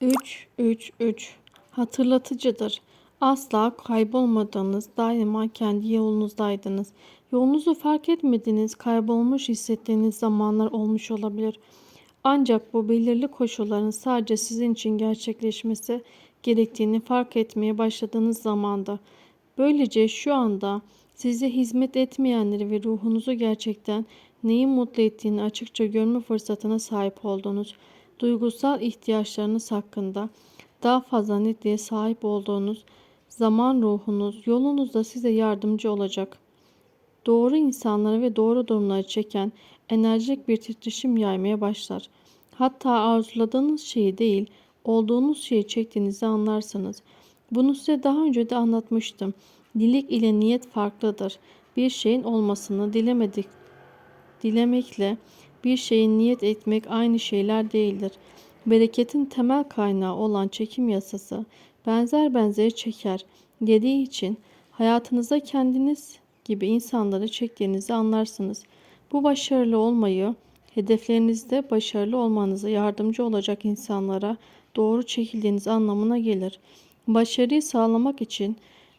3 3 3 hatırlatıcıdır. Asla kaybolmadınız. Daima kendi yolunuzdaydınız. Yolunuzu fark etmediğiniz, kaybolmuş hissettiğiniz zamanlar olmuş olabilir. Ancak bu belirli koşulların sadece sizin için gerçekleşmesi gerektiğini fark etmeye başladığınız zamanda. Böylece şu anda size hizmet etmeyenleri ve ruhunuzu gerçekten neyi mutlu ettiğini açıkça görme fırsatına sahip oldunuz. Duygusal ihtiyaçlarınız hakkında daha fazla netliğe sahip olduğunuz zaman ruhunuz yolunuzda size yardımcı olacak. Doğru insanları ve doğru durumları çeken enerjik bir titreşim yaymaya başlar. Hatta arzuladığınız şeyi değil, olduğunuz şeyi çektiğinizi anlarsınız. Bunu size daha önce de anlatmıştım. Dilek ile niyet farklıdır. Bir şeyin olmasını dilemedik, dilemekle bir şeyin niyet etmek aynı şeyler değildir. Bereketin temel kaynağı olan çekim yasası benzer benzeri çeker dediği için hayatınıza kendiniz gibi insanları çektiğinizi anlarsınız. Bu başarılı olmayı, hedeflerinizde başarılı olmanıza yardımcı olacak insanlara doğru çekildiğiniz anlamına gelir. Başarıyı sağlamak için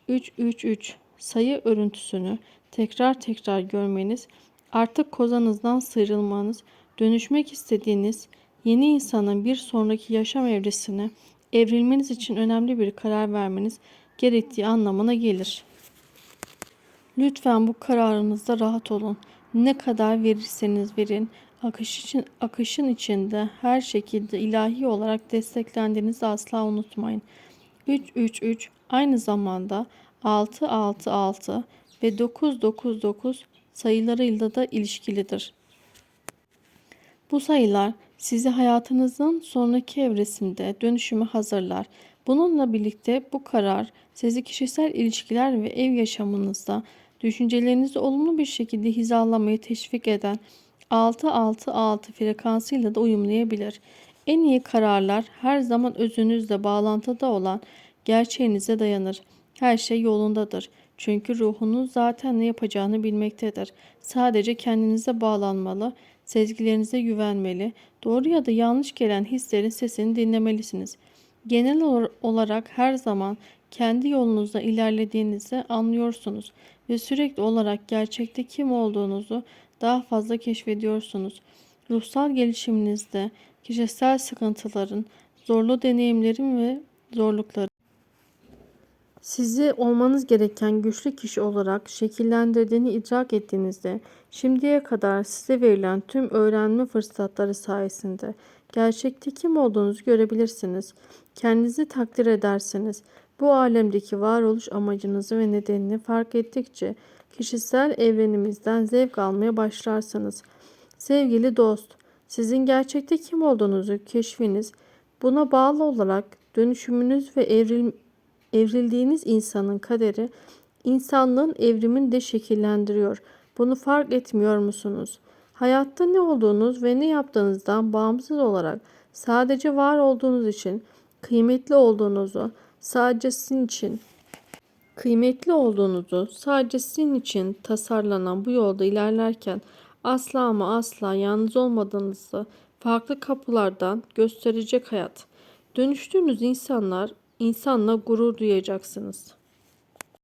333 sayı örüntüsünü tekrar tekrar görmeniz, artık kozanızdan sıyrılmanız, dönüşmek istediğiniz yeni insanın bir sonraki yaşam evresine evrilmeniz için önemli bir karar vermeniz gerektiği anlamına gelir. Lütfen bu kararınızda rahat olun. Ne kadar verirseniz verin, akış için, akışın içinde her şekilde ilahi olarak desteklendiğinizi asla unutmayın. 333 aynı zamanda 666 ve 999 sayılarıyla da ilişkilidir. Bu sayılar sizi hayatınızın sonraki evresinde dönüşümü hazırlar. Bununla birlikte bu karar sizi kişisel ilişkiler ve ev yaşamınızda düşüncelerinizi olumlu bir şekilde hizalamayı teşvik eden 666 frekansıyla da uyumlayabilir. En iyi kararlar her zaman özünüzle bağlantıda olan gerçeğinize dayanır. Her şey yolundadır. Çünkü ruhunuz zaten ne yapacağını bilmektedir. Sadece kendinize bağlanmalı, sezgilerinize güvenmeli, doğru ya da yanlış gelen hislerin sesini dinlemelisiniz. Genel olarak her zaman kendi yolunuzda ilerlediğinizi anlıyorsunuz ve sürekli olarak gerçekte kim olduğunuzu daha fazla keşfediyorsunuz. Ruhsal gelişiminizde kişisel sıkıntıların, zorlu deneyimlerin ve zorlukların sizi olmanız gereken güçlü kişi olarak şekillendirdiğini idrak ettiğinizde şimdiye kadar size verilen tüm öğrenme fırsatları sayesinde gerçekte kim olduğunuzu görebilirsiniz. Kendinizi takdir edersiniz. Bu alemdeki varoluş amacınızı ve nedenini fark ettikçe kişisel evrenimizden zevk almaya başlarsınız. Sevgili dost, sizin gerçekte kim olduğunuzu keşfiniz, buna bağlı olarak dönüşümünüz ve evril, evrildiğiniz insanın kaderi insanlığın evrimini de şekillendiriyor. Bunu fark etmiyor musunuz? Hayatta ne olduğunuz ve ne yaptığınızdan bağımsız olarak sadece var olduğunuz için kıymetli olduğunuzu, sadece sizin için kıymetli olduğunuzu, sadece sizin için tasarlanan bu yolda ilerlerken asla ama asla yalnız olmadığınızı farklı kapılardan gösterecek hayat. Dönüştüğünüz insanlar insanla gurur duyacaksınız.